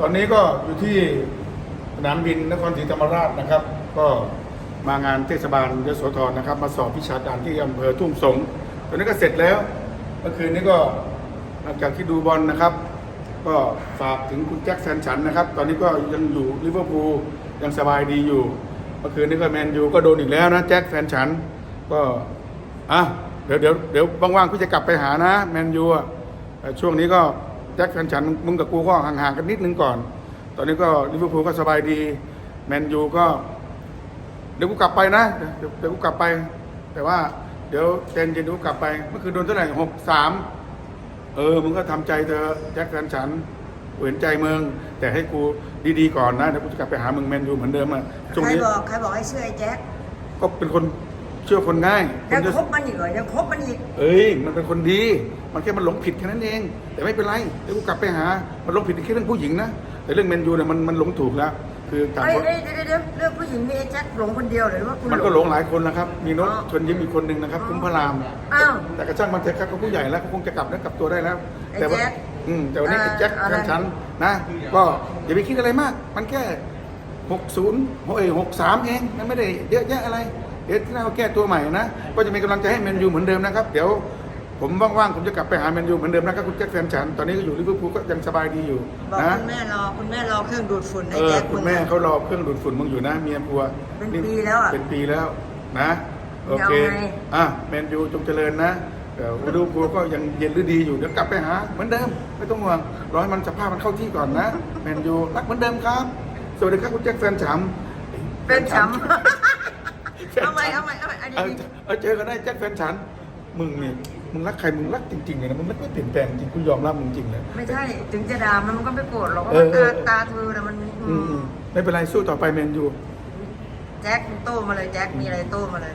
ตอนนี้ก็อยู่ที่สนามบินนครศรีธรรมราชนะครับ ก็มางานเทศบาลยโสธรนะครับ มาสอบวิชาการที่อำเภอทุ่งสงตอนนี้ก็เสร็จแล้วเมื่อคืนนี้ก็หลังจากที่ดูบอลนะครับ ก็ฝากถึงคุณแจ็คแฟนฉันนะครับ ตอนนี้ก็ยังอยู่ลิเวอร์พูลยังสบายดีอยู่เมื่อคืนนี้ก็แมนยูก็โดนอีกแล้วนะแจ็คแฟนฉันก็อะเดี๋ยวเดี๋ยวเดี๋ยวว่างๆพี่จะกลับไปหานะแมนยูอะช่วงนี้ก็ แจ็คแฟนฉันมึงกับกูก็ห่างๆกันนิดนึงก่อน ตอนนี้ก็ลิเวอร์พูลก็สบายดี แมนยูก็ เดี๋ยวกูกลับไปนะเดี๋ยวเดี๋ยวกูกลับไป แต่ว่าเดี๋ยวเจนเย็นเดี๋ยวกูกลับไปเมื่อคืนโดนเท่าไหร่หกสามเออมึงก็ทำใจเธอะแจ็คแฟนฉันกูเห็นใจมึงแต่ให้กูดีๆก่อนนะเดี๋ยวกูจะกลับไปหามึงแมนยูเหมือนเดิมอะช่วงใครนี้บอกใครบอกให้เชื่อไอ้แจ็คก็เป็นคน เชื่อคนง่ายคยังนจะคบมันอีกเหรอยังคบมันอีก เอ้ย มันเป็นคนดี มันแค่มันหลงผิดแค่นั้นเอง แต่ไม่เป็นไรเดี๋ยวกูกลับไปหา มันหลงผิดแค่เรื่องผู้หญิงนะ แต่เรื่องแมนยูเนี่ยมันมันหลงถูกแล้ว คือต่างเอ้ยคนเอ้ยเดี๋ยวเดี๋ยวเรื่องผู้หญิงมีไอ้แจ็คหลงคนเดียวหรือว่าคุณมันก็หลงหลายคนนะครับ มีโน้ตอ๋อชวนยิ้มอีกคนหนึ่งนะครับ คุ้มพระรามอ้าวแต่กระช่างมันเถอะครับเขาผู้ใหญ่แล้วเขาคงจะกลับแล้วกลับตัวได้แล้วไอ้แต่ว่าแจ็คอืมแต่วันนี้ไอ้อ่าแจ็คอะไรแฟนฉันนะ ก็อย่าไปคิดอะไรมาก มันแค่หกศูนย์เอ้ยหกสามเอง มันไม่ได้เยอะแยะอะไร เดี๋ยวที่หน้าก็แก้ตัวใหม่นะ ก็จะมีกำลังใจให้แมนยูเหมือนเดิมนะครับเดี๋ยวผมว่างๆผมจะกลับไปหาแมนยูเหมือนเดิมนะครับคุณแจ็คแฟนฉันตอนนี้ก็อยู่ลิเวอร์พูลก็ยังสบายดีอยู่บอกนะคุณแม่รอคุณแม่รอเครื่องดูดฝุ่นเอไอ้อแจ็คคุณแม่เขารอเครื่องดูดฝุ่นมึงอยู่นะเมียพัวเป็นปีแล้วอะเป็นปีแล้วนะโอเคจะเอาไง อะแมนยูจงเจริญนะเดี๋ยวลิเวอร์พูลก็ยังเย็นหรือดีอยู่เดี๋ยวกลับไปหาเหมือนเดิมไม่ต้องห่วงรอให้มันสภาพมันเข้าที่ก่อนนะแมนยูรักเหมือนเดิมครับ สวัสดีครับคุณแจ็คแฟนฉัมเป็นช้ำ เอาใหม่อันนี้เออเออเจอกันได้แจ็คแฟนฉัน มึงเนี่ยมึงรักใครมึงรักจริงๆเลยนะมึงรักไม่เปลี่ยนแปลงจริงกูยอมรับมึงจริงเลย ไม่ใช่ ถึงจะด่ามันมันก็ไม่โกรธหรอกเพราะเอว่าอเอตาอตาเธอน่ะมันอืมอืมไม่เป็นไรสู้ต่อไปแมนยูแจ็คมึงโต้มาเลยแจ็คมีอะไรโต้มาเลย